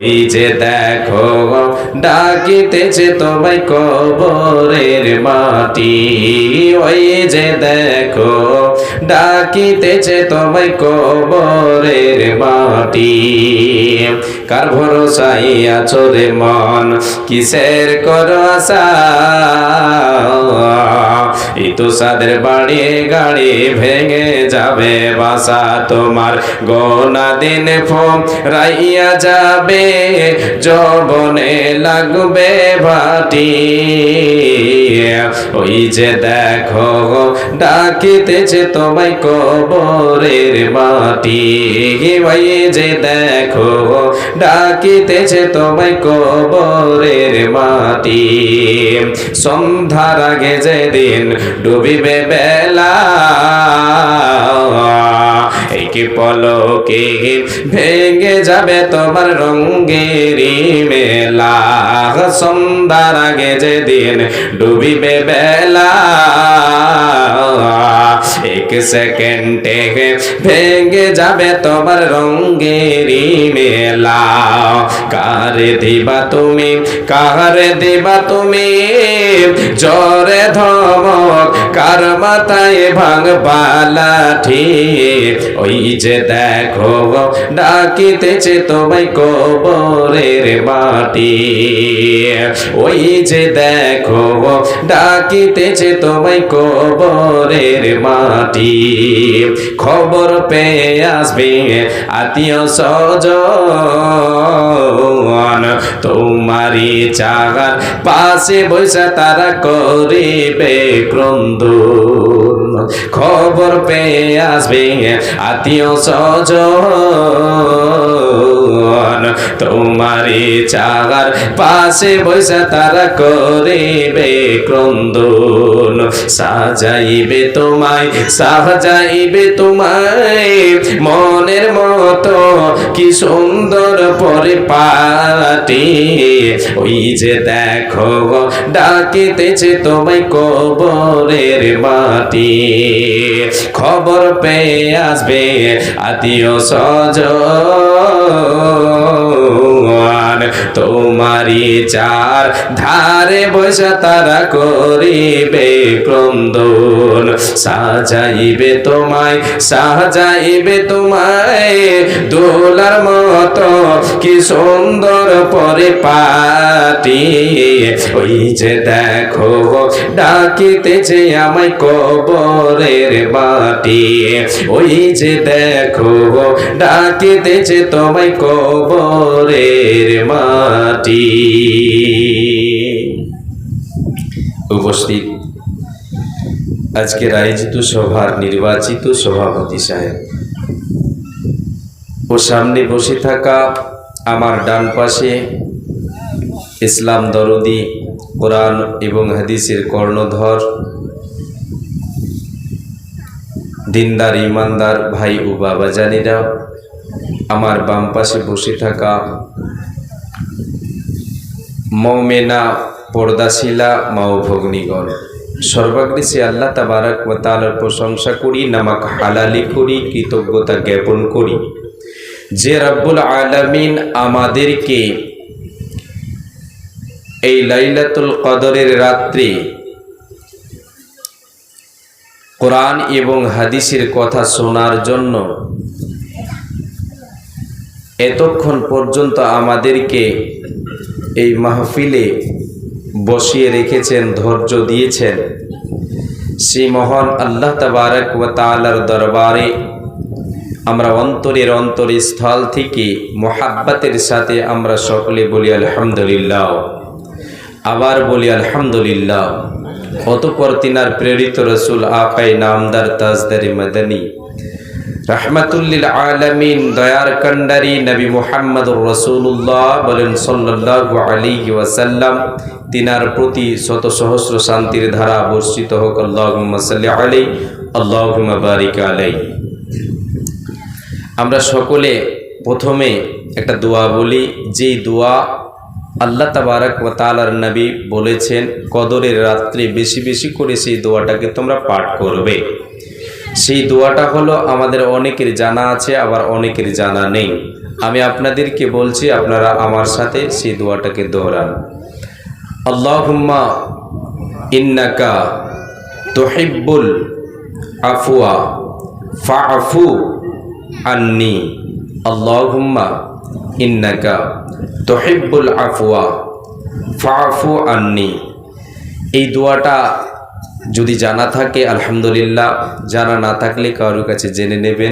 এই যে দেখো, ডাকিতেছে তোমায় কবরের মাটি। ওই যে দেখো, ডাকিতেছে তোমায় কবরের মাটি। কার ভরসাই আছো রে মন, কিসের করো আশা? এই তো সাদের বাড়ি গাড়ি ভেঙে যাবে বাসা তোমার। গোনা দিন ফোম রাইয়া যাবে জবনে লাগবে ভাটি। ওই যে দেখো ডাকিতেছে তোমায় কবরের মাটি। ওই যে দেখো ডাকিতেছে তোমায় কবরের মাটি। সন্ধ্যার আগে যেদিন ডুবিবে বেলা পলকে ভেঙে যাবে তোমার রঙ্গেরি মেলা সন্ধ্যার আগে যেদিন ডুবিবে বেলা, এক সেকেন্ডে ভেঙে যাবে তোমার রঙ্গেরি মেলা। কার দিবা তুমি, কার দিবা তুমি জরে ধমক কার মাথায় ভাঙ লাঠি ওই যে দেখো, ডাকিতেছে তোমায় কবরের মাটি। ওই যে দেখো, ডাকিতেছে তোমায় কবরের মাটি। খবর পেয়ে আসবে আত্মীয় স্বজন। তোমারি চাগার পাশে বৈশা তারা করিবে ক্রন্দন। খবর পেয়ে আসবে আত্মীয় স্বজন। তোমারি চাগার পাশে বৈশা তারা করিবে ক্রন্দন। সাজাইবে তোমায় সাজাইবে তোমায় মনের মতো কি সুন্দর পরে পাটি। ওই যে দেখো ডাকিতেছে তোমায় কবরের মাটি। খবর পেয়ে আসবে আত্মীয় স্বজন তোমারি চার ধারে বসে তারা করিবে ক্রন্দন। সাজাইবে তোমায় সাজাইবে তোমায় দোলার মতো, কি সুন্দর পরে পাটি ওই যে দেখো, ডাকিতেছে আমায় কবরের মাটি ওই যে দেখো ডাকিতেছে তোমায় কবরের মাটি। উপস্থিত। আজকের আয়োজিত সভার নির্বাচিত সভাপতি সাহেব। ও সামনে বসে থাকা আমার ডান পাশে ইসলাম দরদি, কোরআন এবং হাদিসের কর্ণধর দিনদার, ইমানদার ভাই ও বাবা জানিরা, আমার বাম পাশে বসে থাকা মৌমেনা, পর্দাশিলা, মা ও ভগ্নিগণ। সর্বাগ্রেসী আল্লাহ তাবারাক তালার প্রশংসা করি, নামাক হালালি করি, কৃতজ্ঞতা জ্ঞাপন করি। যে রাব্বুল আলামিন আমাদেরকে এই লাইলাতুল কদরের রাত্রি কোরআন এবং হাদিসের কথা শোনার জন্য এতক্ষণ পর্যন্ত আমাদেরকে এই মাহফিলে বসিয়ে রেখেছেন, ধৈর্য দিয়েছেন। সেই মহান আল্লাহ তাবারক ও তালার দরবারে আমরা অন্তরের অন্তরস্থল থেকে মোহাব্বাতের সাথে আমরা সকলে বলি আলহামদুলিল্লাহ। আবার বলি, আলহামদুলিল্লাহ। অতপর তিনার প্রেরিত রসুল আকাই নামদার তাজদারি মদনী। রহমাতুল্লিল আলমিন, দয়ার কন্ডারি নবী মোহাম্মদ রসুল্লাহ বলেন, সাল্লাল্লাহু আলী ওয়াসাল্লাম। তিনার প্রতি শত সহস্র শান্তির ধারা বর্ষিত হোক, আল্লাহুম্মা সাল্লি আলাই আল্লাহুম্মা বারিক আলাই আমরা সকলে প্রথমে একটা দোয়া বলি, যেই দোয়া আল্লাহ তাবারাক ওয়া তাআলার নবী বলেছেন, কদরের রাত্রে বেশি বেশি করে সেই দোয়াটাকে তোমরা পাঠ করবে। সেই দোয়াটা হলো, আমাদের অনেকের জানা আছে, আবার অনেকের জানা নেই। আমি আপনাদেরকে বলছি, আপনারা আমার সাথে সেই দোয়াটাকে দোহরান। আল্লাহুম্মা ইন্নাকা তুহিব্বুল আফওয়া ফাআফু আন্নি। আল্লাহুম্মা ইন্নাকা তহিবুল আফওয়া ফাফু আন্নি। এই দোয়াটা যদি জানা থাকে, আলহামদুলিল্লাহ, জানা না থাকলে কারোর কাছে জেনে নেবেন।